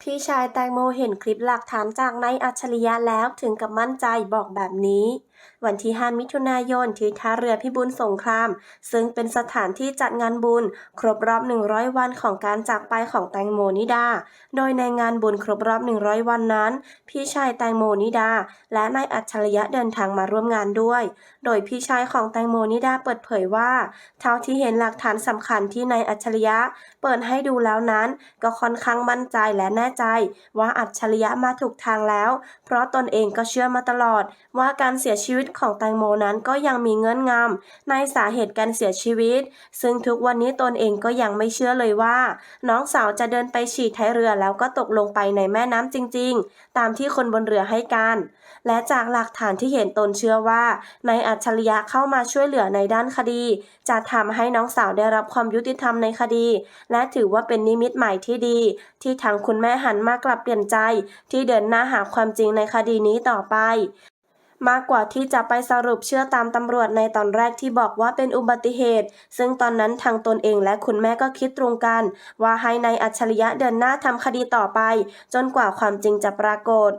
พี่ชายแตงโมเห็นคลิปหลักฐานจากนายอัจฉริยะแล้วถึงกับมั่นใจบอกแบบนี้ วันที่ 5 มิถุนายนที่ท่าเรือพิบูลสงคราม ซึ่งเป็นสถานที่จัดงานบุญ ครบรอบ 100 วันของการจากไปของแตงโมนิดา โดยในงานบุญครบรอบ 100 วันนั้น พี่ชายแตงโมนิดา และนายอัจฉริยะเดินทางมาร่วมงานด้วย โดยพี่ชายของแตงโมนิดาเปิดเผยว่า เท่าที่เห็นหลักฐานสำคัญที่นายอัจฉริยะ เปิดให้ดูแล้วนั้น ก็ค่อนข้างมั่นใจและแน่ใจ ว่าอัจฉริยะมาถูกทางแล้ว เพราะตนเองก็เชื่อมาตลอดว่าการเสียชีวิตีวิตของแตงโมนั้นก็ยังมีเงื่อนงำในสาเหตุการเสียชีวิต ซึ่งทุกวันนี้ตนเองก็ยังไม่เชื่อเลยว่า น้องสาวจะเดินไปฉี่ท้ายเรือแล้วก็ตกลงไปในแม่น้ำจริง ๆ ตามที่คนบนเรือให้การ และจากหลักฐานที่เห็นตนเชื่อว่านายอัจฉริยะเข้ามาช่วยเหลือในด้านคดี จะทำให้น้องสาวได้รับความยุติธรรมในคดี และถือว่าเป็นนิมิตใหม่ที่ดี ที่ทางคุณแม่หันมากลับเปลี่ยนใจ ที่เดินหน้าหาความจริงในคดีนี้ต่อไป มากกว่าที่จะไปสรุปเชื่อตามตำรวจในตอนแรกที่บอกว่าเป็นอุบัติเหตุ ซึ่งตอนนั้นทางตนเองและคุณแม่ก็คิดตรงกัน ว่าให้ในายอัจฉริยะเดินหน้าทำคดีต่อไป จนกว่าความจริงจะปรากฏ